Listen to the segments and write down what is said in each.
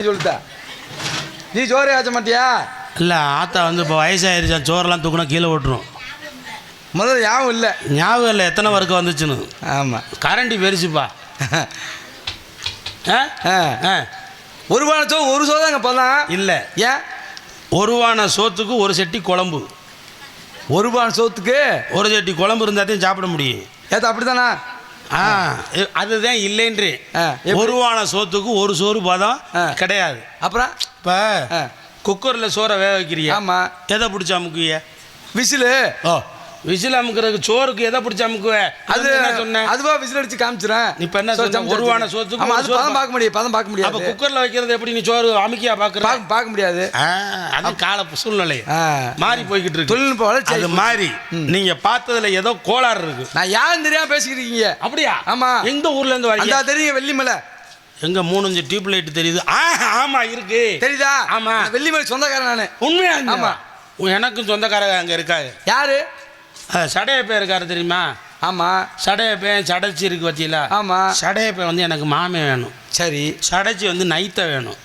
சொல்லிட்டா. நீ சோறு ஆச்ச மாட்டியா? இல்லை ஆத்தா வந்து இப்போ வயசாயிருச்சா சோறெல்லாம் தூக்குனா கீழே விட்டுரும் முதல்ல யாவும் இல்லை. ஞாபகம் இல்லை எத்தனை வரைக்கும் வந்துச்சுன்னு. ஆமாம் கரண்டி பெருசுப்பா. ஆ? ஒரு வாழை சோ ஒரு சோ தாங்க போதான் இல்லை. ஏன்? ஒரு வான சோத்துக்கு ஒரு செட்டி குழம்பு. ஒரு பான் சோத்துக்கு? ஒரு செட்டி குழம்பு இருந்தாத்தையும் சாப்பிட முடியும். ஏத்த அப்படித்தானா? ஆ எ- அதுதான் இல்லைன்றே. ஆ, எப்படி? ஒரு வான சோத்துக்கு ஒரு சோறு பதம். கிடையாது. அப்புறம்? இப்போ. குக்கரில் சோறை வேக வைக்கிறியா? ஆமா. எதை பிடிச்சி அமுக்குவிய? விசிலு. ஓ. விசில் அமுக்குறதுக்கு சோறுக்கு எதை பிடிச்சி அமுக்குவ? அது என்ன சொன்னேன்? அதுவா விசில் அடிச்சு காமிச்சிரேன் இப்ப என்ன சொன்ன? சமைச்சு ஒரு வான வச்சிரு. சோத்துக்கு ஆமா அது பதம் பார்க்க முடியாது பதம் பார்க்க அப்போ முடியாது. குக்கரில் வைக்கிறது எப்படி நீ சோறு அமுக்கியா பார்க்குற பார்க்க முடியாது. அது கால சூழ்நிலை. மாறி போய்கிட்டு இருக்கு. தொழில்நுட்ப வளர்ச்சி அது மாதிரி நீங்க பார்த்ததுல ஏதோ கோளாறு இருக்கு. நான் யாரும் தெரியாம பேசிக்கிட்டு இருக்கீங்க. அப்படியா? ஆமா. எந்த ஊர்ல இருந்து வரீங்க? தெரியுங்க வெள்ளிமலை. எங்க மூணு டியூப் லைட் தெரியுது. ஆமா இருக்கு. தெரியுதா? ஆமா. வெள்ளிமலை சொந்தக்காரன் நானு. உண்மையா ஆமா. எனக்கும் சொந்தக்காரங்க அங்க இருக்காங்க. யாரு? சடைய பேர் இருக்காரு தெரியுமா? ஆமா. சடைய பேன் சடைச்சி இருக்கு பத்தியில ஆமா. சடைய பேன் வந்து எனக்கு மாமே வேணும். சரி. சடைச்சி வந்து நைத்த வேணும்.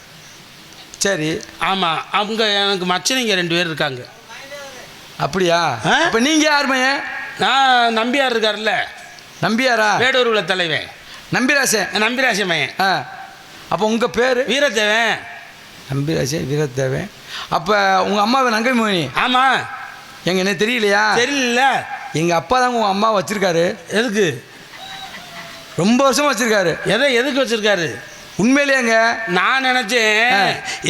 சரி. ஆமா. அவங்க எனக்கு மச்சனிங்க ரெண்டு பேர் இருக்காங்க. அப்படியா? ஆ? அப்ப நீங்க யார் மையன் நான் நம்பியார் இருக்காருல்ல. நம்பியாரா? வேடூர் உள்ள தலைவன். நம்பிராசன் நம்பிராசி மையன் ஆ. அப்போ உங்க பேரு? வீரத்தேவன். நம்பிராசன் வீரத்தேவன். அப்ப உங்க அம்மாவை நங்கை மோகினி ஆமா. எங்க என்ன தெரியலையா? தெரியல. எங்க அப்பா தான் உங்க அம்மா வச்சிருக்காரு. எதுக்கு? ரொம்ப வருஷமா வச்சிருக்காரு. எதை எதுக்கு வச்சிருக்காரு? உண்மையிலேங்க நான் நினைச்சேன்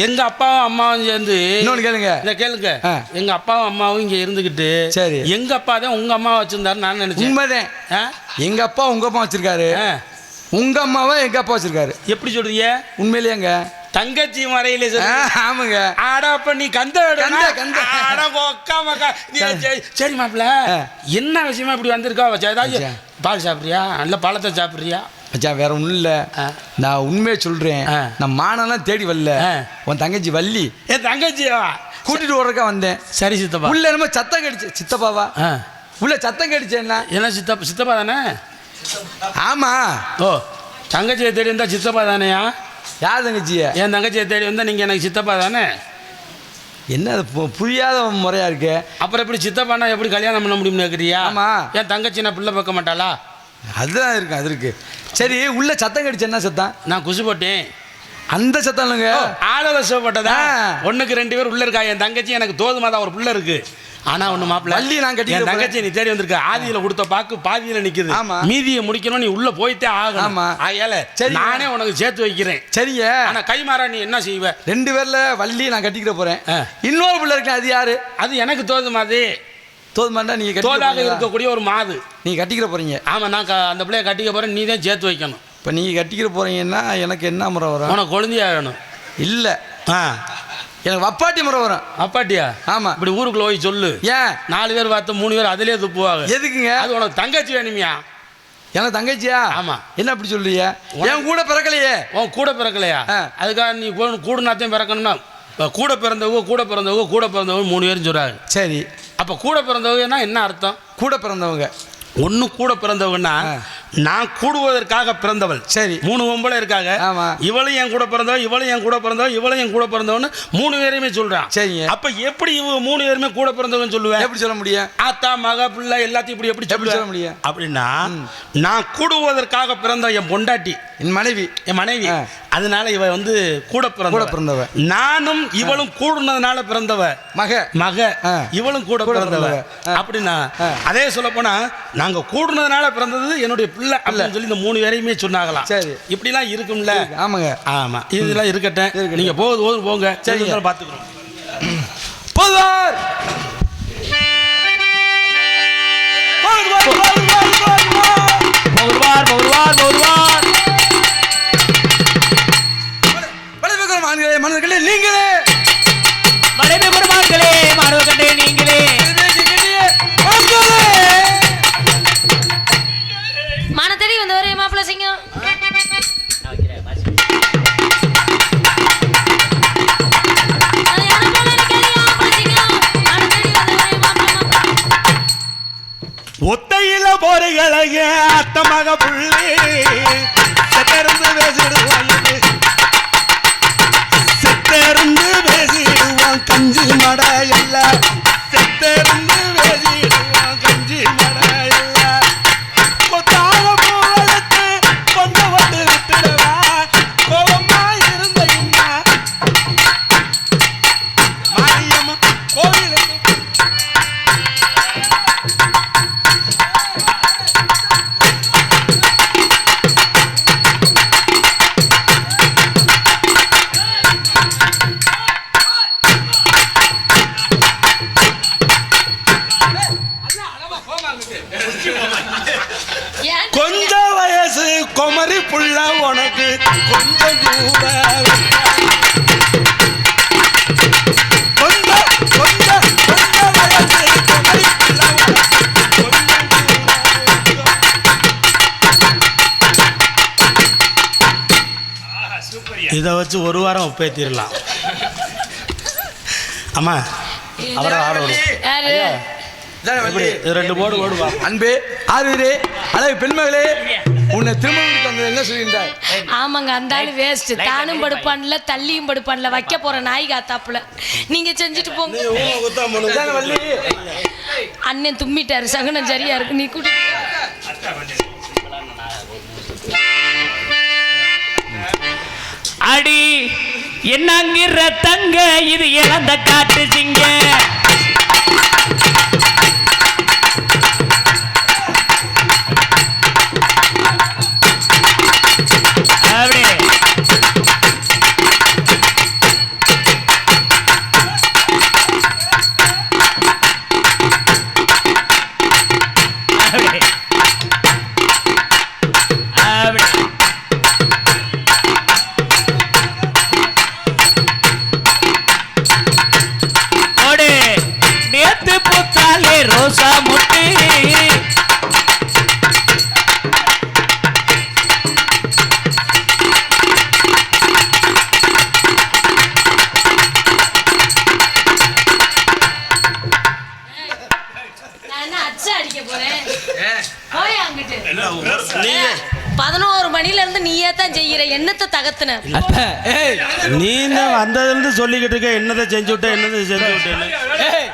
எங்க அப்பாவும் அம்மாவும் சேர்ந்து இன்னொன்னு கேளுங்க. இந்த கேளுங்க. எங்க அப்பாவும் அம்மாவும் இங்க இருந்துகிட்டு சரி. எங்க அப்பா தான் உங்க அம்மா வச்சிருந்தாரு நான் நினைச்சேன். உண்மைதான்? எங்க அப்பா உங்க அப்பா வச்சிருக்காரு. உங்க அம்மாவை எங்க அப்பா வச்சிருக்காரு. எப்படி சொல்றீங்க? உண்மையிலேங்க தங்கச்சி மறையில ஆமாங்க. ஆட அப்ப நீ கந்த கந்த, கந்த. ஆட கொக்கா மக்கா. சரி, மாப்பிள்ள. என்ன விஷயமா இப்படி வந்திருக்கா வச்சா ஏதாவது. பால் சாப்பிட்றியா? நல்ல பழத்தை சாப்பிட்றியா? மச்சான் வேற ஒன்றும் இல்லை. நான் உண்மையை சொல்றேன். ஆ. நான் மானெல்லாம் தேடி வரல. உன் தங்கச்சி வள்ளி. ஏ தங்கச்சியா? கூட்டிட்டு ஓடுறக்கா வந்தேன். சரி சித்தப்பா. உள்ள என்னமோ சத்தம் கடிச்சு சித்தப்பாவா? உள்ள சத்தம் கடிச்சு என்ன? சித்தப்பா சித்தப்பா தானே? ஆமா. ஓ தங்கச்சியை தேடி வந்தா சித்தப்பா தானேயா? யார் தங்கச்சிய? என் தங்கச்சியை தேடி வந்தா நீங்க எனக்கு சித்தப்பா தானே? என்ன அது பு- புரியாத முறையா இருக்கு? அப்புறம் எப்படி சித்தப்பானா எப்படி கல்யாணம் பண்ண முடியும்னு கேட்குறியா ஆமா. என் தங்கச்சி நான் பிள்ளை பார்க்க மாட்டாளா? அதுதான் இருக்கு அது இருக்கு. சரி உள்ள சத்தம் கடிச்சு என்ன சத்தம்? நான் குசு போட்டேன். அந்த சத்தம் இல்லைங்க ஆலோசப்பட்டதா ஆ. ஒண்ணுக்கு ரெண்டு பேர் உள்ள இருக்கா? என் தங்கச்சி எனக்கு தோதுமா தான் ஒரு புள்ள இருக்கு. ஆனா ஒண்ணு மாப்பிள்ள வள்ளி நான் என் தங்கச்சி நீ தேடி வந்திருக்க. ஆதியில கொடுத்த பாக்கு பாதியில நிக்குது. ஆமா. மீதியை முடிக்கணும் நீ உள்ள போயிட்டே ஆகணும். ஆமா. ஆகையால சரி. நானே உனக்கு சேர்த்து வைக்கிறேன். சரிங்க. ஆனா கைமாறா நீ என்ன செய்வ? ரெண்டு பேர்ல வள்ளி நான் கட்டிக்கிற போறேன். இன்னொரு பிள்ளை இருக்கு அது யாரு? அது எனக்கு தோது மாதிரி தோதுமாண்டா நீங்க தோதாக? இருக்கக்கூடிய ஒரு மாது. நீங்க கட்டிக்கிற போறீங்க. ஆமா நான் க- அந்த பிள்ளைய கட்டிக்க போறேன் நீ தான் சேர்த்து வைக்கணும். இப்போ நீங்க கட்டிக்கிற போறீங்கன்னா எனக்கு என்ன முறை வரும்? உனக்கு குழந்தையா வேணும். இல்ல. ஆ. எனக்கு வப்பாட்டி முறை வரும். அப்பாட்டியா ஆமா. இப்படி ஊருக்குள்ள போய் சொல்லு. ஏன்? நாலு பேர் பார்த்து மூணு பேர் அதிலே துப்புவாங்க. எதுக்குங்க? அது உனக்கு தங்கச்சி வேணுமியா. எனக்கு தங்கச்சியா? ஆமா. என்ன அப்படி சொல்றீங்க? என் கூட பிறக்கலையே. உன் கூட பிறக்கலையா. அதுக்காக நீ கூட- கூடுனாத்தையும் பிறக்கணும்னா கூட பிறந்தவங்க கூட பிறந்தவங்க கூட பிறந்தவங்க மூணு பேரும் சொல்றாங்க. சரி. அப்போ கூட பிறந்தவங்கன்னா என்ன அர்த்தம்? கூட பிறந்தவங்க. ஒன்று கூட பிறந்தவங்கன்னா. நான் கூடுவதற்காக பிறந்தவள். சரி. மூணு பொம்பளை இருக்காங்க. இவளும் என் கூட பிறந்தவ இவளும் என் கூட பிறந்தவ இவளும் என் கூட பிறந்தவன்னு மூணு பேரையுமே சொல்றான். சரிங்க. அப்ப எப்படி இவங்க மூணு பேருமே கூட பிறந்தவன்னு சொல்லுவேன்? எப்படி சொல்ல முடியும்? ஆத்தா மக பிள்ளை எல்லாத்தையும் இப்படி எப்படி எப்படி சொல்ல முடியும்? அப்படின்னா நான் கூடுவதற்காக பிறந்த என் பொண்டாட்டி. என் மனைவி. என் மனைவி. அதனால இவ வந்து கூட பிறந்த கூட பிறந்தவ. நானும் இவளும் கூடுனதுனால பிறந்தவ. மக. மக. இவளும் கூட பிறந்தவ. அப்படின்னா. அதே சொல்ல போனா நாங்க கூடுனதுனால பிறந்தது என்னுடைய பிள்ளை அப்படின்னு சொல்லி இந்த மூணு பேரையுமே சொன்னாங்களாம். சரி. இப்படிலாம் இருக்கும்ல? ஆமாங்க. ஆமா. இதெல்லாம் இருக்கட்டும். நீங்க போகுது போகுது போங்க. சரி பாத்துக்கிறோம். போதுவார்! ஒத்தையில போறைகளைய அத்தமாக புள்ளி. செத்திருந்து பேசிடுவான் செத்திருந்து பேசிடுவான் கஞ்சி மட எல்லாம் செத்திருந்து பேசிடுவான் இதை வச்சு ஒரு வாரம் ஒப்பேத்திடலாம் அம்மா அவரை ஆடணும் ரெண்டு போடு போடுவா அன்பே ஆறுவரே அழகு பெண்மகளே உன்னை வந்து என்ன சொல்லியிருந்தாய் ஆமாங்க அந்த ஆளு வேஸ்ட் தானும் படுப்பான்ல தள்ளியும் படுப்பான்ல வைக்க போற நாய் காத்தாப்புல. நீங்க செஞ்சுட்டு போங்க. அண்ணன் தும்மிட்டாரு சகுனம் சரியா இருக்கு. நீ கூட்டி அடி என்னங்கிற தங்க இது இழந்த காட்டு சிங்க. பதினோரு மணில இருந்து நீயே தான் செய்யற என்னத்தை தகத்துன? நீ தான் வந்ததுலேருந்து சொல்லிக்கிட்டு இருக்க என்னதை செஞ்சு விட்ட என்னதை செஞ்சு ஏய்.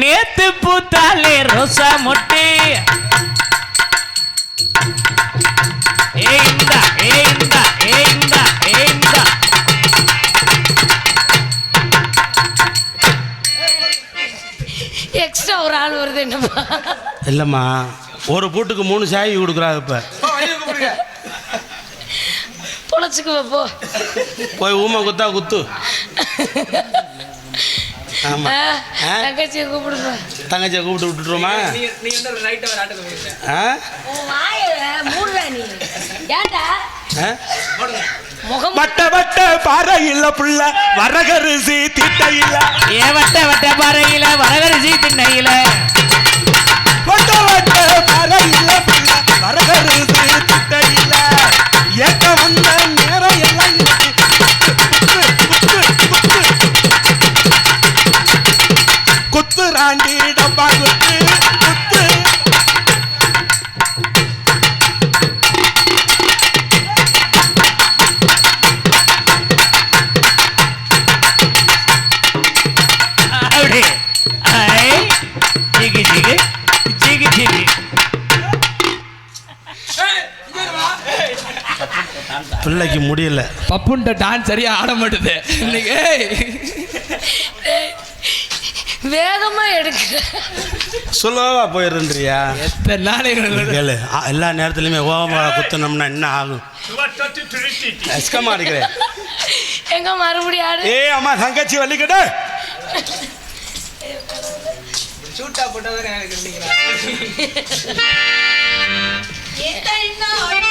நேத்து பூத்தாலே ரோசா முட்டு. ஏய் இந்தா ஏய் இந்தா ஏய் இந்தா ஏய் இந்தா. எக்ஸ்ட்ரா ஒரு ஆள் வருது என்னப்பா? இல்லைம்மா. ஒரு பூட்டுக்கு மூணு சாய் கொடுக்குறாங்க இப்போ. கூப்பிடுங்க. பொழைச்சுக்குவ போ. போய் ஊமை குத்தா குத்து. ஆமா? தங்கச்சியை கூப்பிடுப்பா தங்கச்சியை கூப்பிட்டு? முகம் வட்ட வட்ட பாறை இல்ல புள்ள வரகரிசி திட்ட இல்ல ஏ வட்ட வட்ட பாறையில வரகரிசி திண்ணையில. வட்ட முடியல. பப்புன்ட்ட டான்ஸ் சரியா ஆட மாட்டுது. இன்னைக்கு ஏய். வேகமா எடுக்க சுலோவா போயிருன்றியா எத்தனை நாளைக்கு கேளு. ஆ, எல்லா நேரத்துலையுமே ஓவமா குத்துனோம்னா என்ன ஆகும்? அஸ்கமா இருக்கிறேன் எங்க மறுபடியும் ஆடு? ஏ அம்மா தங்கச்சி வள்ளிக்கிட்ட தள்ளாடி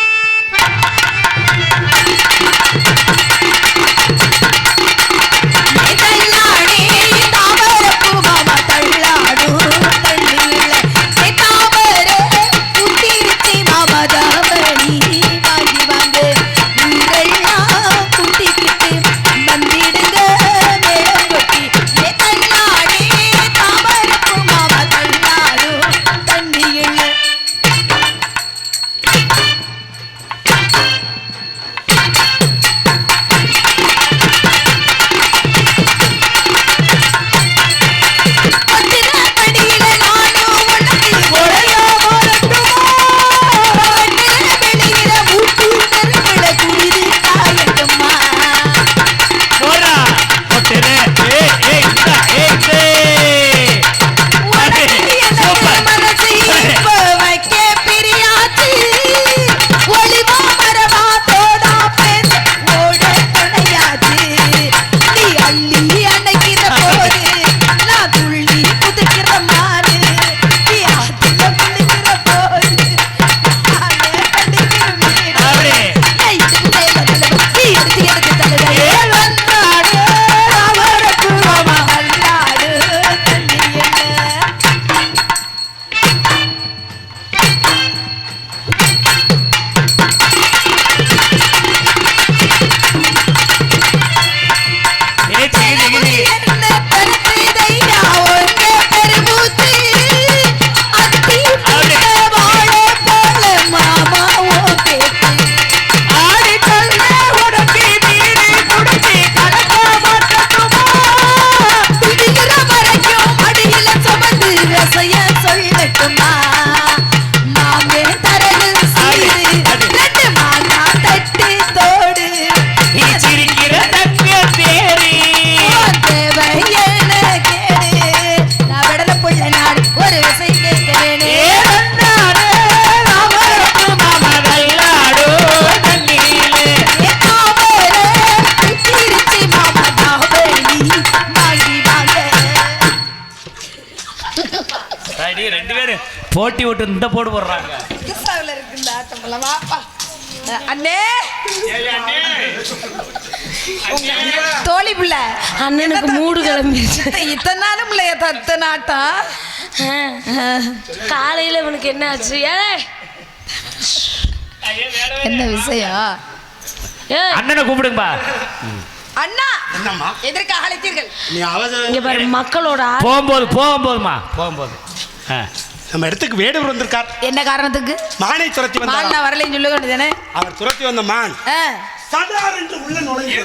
போட்டி விட்டு இந்த போடு போடுறாங்க. புதுசாவில் இருக்கு இந்த ஆட்டம் போல வாப்பா அஹ் அண்ணே. தோழி பிள்ளை. அண்ணனுக்கு மூடு கிளம்பிடுச்சு இத்த- இத்தனை நாளும் இல்லையா தத்தன ஆட்டம் அஹ், காலையில இவனுக்கு என்ன ஆச்சு? ஏய் என்ன விஷயம்? ஏய் அண்ணனை கூப்பிடுங்கப்பா. அண்ணா என்னம்மா? எதற்காக அழைத்தீர்கள் நீ அவசரம் இங்க பாரு மக்களோட போகும்போது போகும்போதுமா போகும்போது. ஆ. நம்ம இடத்துக்கு வேடுவர் வந்திருக்கார். என்ன காரணத்துக்கு? மானை துரத்தி மான் வந்தார்? நான் வரலைன்னு சொல்ல வேண்டியதானே அவர் துரத்தி வந்த மான். அஹ், சடார் என்று உள்ள நுழைஞ்சு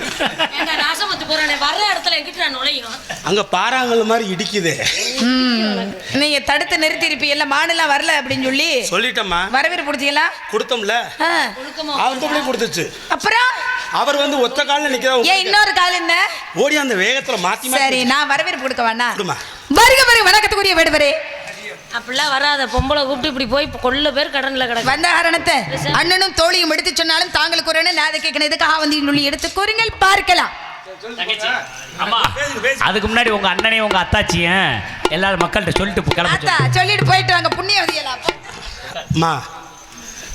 ஏங்க நாசமத்து போறானே? வர்ற இடத்துல எங்கிட்ட நான் நுழையும்? அங்க பாறாங்கல் மாதிரி இடிக்குதே. ம், நீங்க தடுத்து நிறுத்தி இருப்பீங்கல்ல மானெல்லாம் வரல அப்படின்னு சொல்லி சொல்லிட்டம்மா. வரவேற்பு கொடுத்தீங்களா? கொடுத்தோம்ல. அஹ், அவர் கொடுத்துச்சு? அப்புறம்? அவர் வந்து ஒத்த காலில் நிக்கிற ஏன் இன்னொரு கால் என்ன? ஓடி அந்த வேகத்துல மாத்தி மாத்தி சரி நான் வரவேற்பு கொடுக்க வேணா கொடுமா. வருக வருக. வணக்கத்துக்குரிய வேடுவரே. அப்படிலாம் வராத பொம்பளை கூப்பிட்டு இப்படி போய் கொள்ள பேர் கடன்ல கிடக்கு. வந்த காரணத்தை அண்ணனும் தோழியும் எடுத்து சொன்னாலும் தாங்களுக்கு ஒரு நான் அதை கேட்கணும் எதுக்காக வந்து சொல்லி எடுத்து கூறுங்கள்? பார்க்கலாம். அம்மா அதுக்கு முன்னாடி உங்க அண்ணனையும் உங்க அத்தாச்சியும் எல்லாரும் மக்கள்கிட்ட சொல்லிட்டு கிளம்ப. சொல்லிட்டு போயிட்டு வாங்க. புண்ணியவதியலாம் அம்மா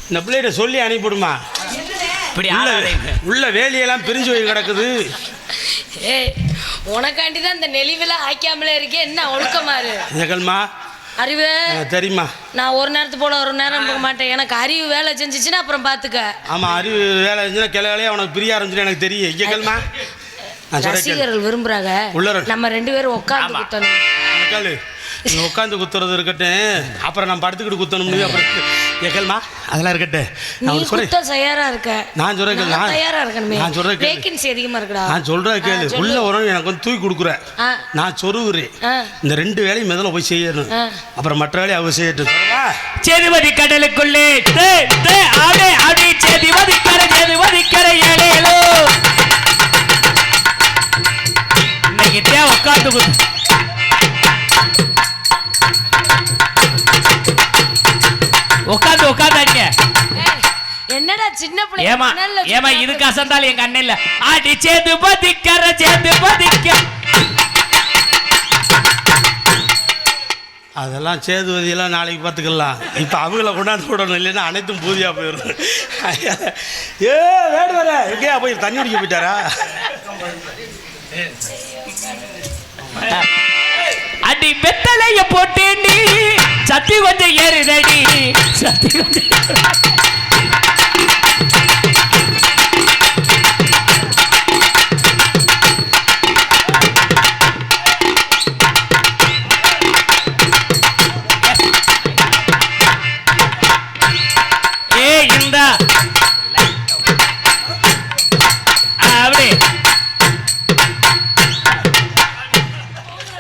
இந்த பிள்ளைகிட்ட சொல்லி அனுப்பிவிடுமா? இப்படி உள்ள வேலியெல்லாம் பிரிஞ்சு போய் கிடக்குது. ஏய் உனக்காண்டி தான் இந்த நெளிவுல ஆய்க்காமலே இருக்கே. என்ன ஒழுக்கமாரு ஜெகல்மா அறிவு. தெரியுமா? நான் ஒரு நேரத்து போல ஒரு நேரம் போக மாட்டேன். எனக்கு அறிவு வேலை செஞ்சுச்சுன்னா அப்புறம் பாத்துக்க. ஆமா அறிவு வேலை இருந்துச்சுன்னா கிளை வேலையே அவனுக்கு பிரிய ஆரம்பிச்சுன்னு எனக்கு தெரியும். ஜெகல்மா நான் சொல்றேன் கேளு. ரசிகர்கள் விரும்புறாங்க. நம்ம ரெண்டு பேரும் உட்கார்ந்து உட்காந்து குத்துறது இருக்கட்டும் அப்புறம் நான் படுத்துக்கிட்டு குத்தணும்னு அப்புறம் ஜெகல்மா அதெல்லாம் இருக்கட்டும் நான் சொல்றேன் குத்த தயாரா இருக்க நான் சொல்றேன் கேளு. நான் தயாரா இருக்கணுமே நான் சொல்றேன் கேளு. வேகன்சி அதிகமா இருக்குடா நான் சொல்றேன் கேளு. உள்ள வரும் எனக்கு வந்து தூக்கி கொடுக்குற ஆ. நான் சொருகுறேன் ஆ. இந்த ரெண்டு வேலையும் முதல்ல போய் செய்யணும். அப்புறம் மற்ற வேலையை அவ செய்யட்டும்? சேதுபதி கடலுக்குள்ளே தே, தே, ஆடே, ஆடி, சேதுபதி கரை, சேதுபதி கரை, ஏலேலோ. இன்னைக்கு தே உட்கார்ந்து உட்கார்ந்தாங்க ஏய், என்னடா சின்ன பிள்ளை ஏமா ஏமா இதுக்கு அசந்தாலும் எங்க அண்ணன் இல்ல. ஆடி சேதுபதி கரை, சேதுபதி கரை. அதெல்லாம் சேதுவதியெல்லாம் நாளைக்கு பார்த்துக்கலாம். இப்போ அவங்கள கொண்டாந்து விடணும் இல்லைன்னா அனைத்தும் பூதியாக போயிடும் ஏ வேடு வர எங்கேயா போய் தண்ணி குடிக்க போயிட்டாரா? அடி வெத்தலைய போட்டேண்டி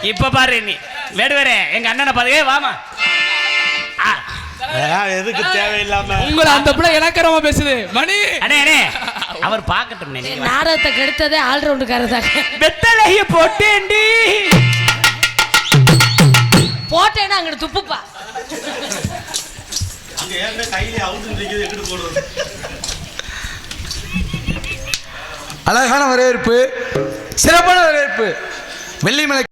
இப்ப பாரு நீ. வேடுவரே எங்க அண்ணனை பாருங்க வாமா எதுக்கு தேவையில்லாம? உங்களை அந்த பிள்ளை இலக்கரமா பேசுது. மணி. அண்ணே அண்ணே அவர் வா. நாடகத்தை கெடுத்ததே ஆல்ரவுண்டுக்காரதாங்க வெத்தலைய போட்டேண்டி போட்டேன்னா அங்கிட்டு துப்புப்பா. அழகான வரவேற்பு சிறப்பான வரவேற்பு. வெள்ளிமலை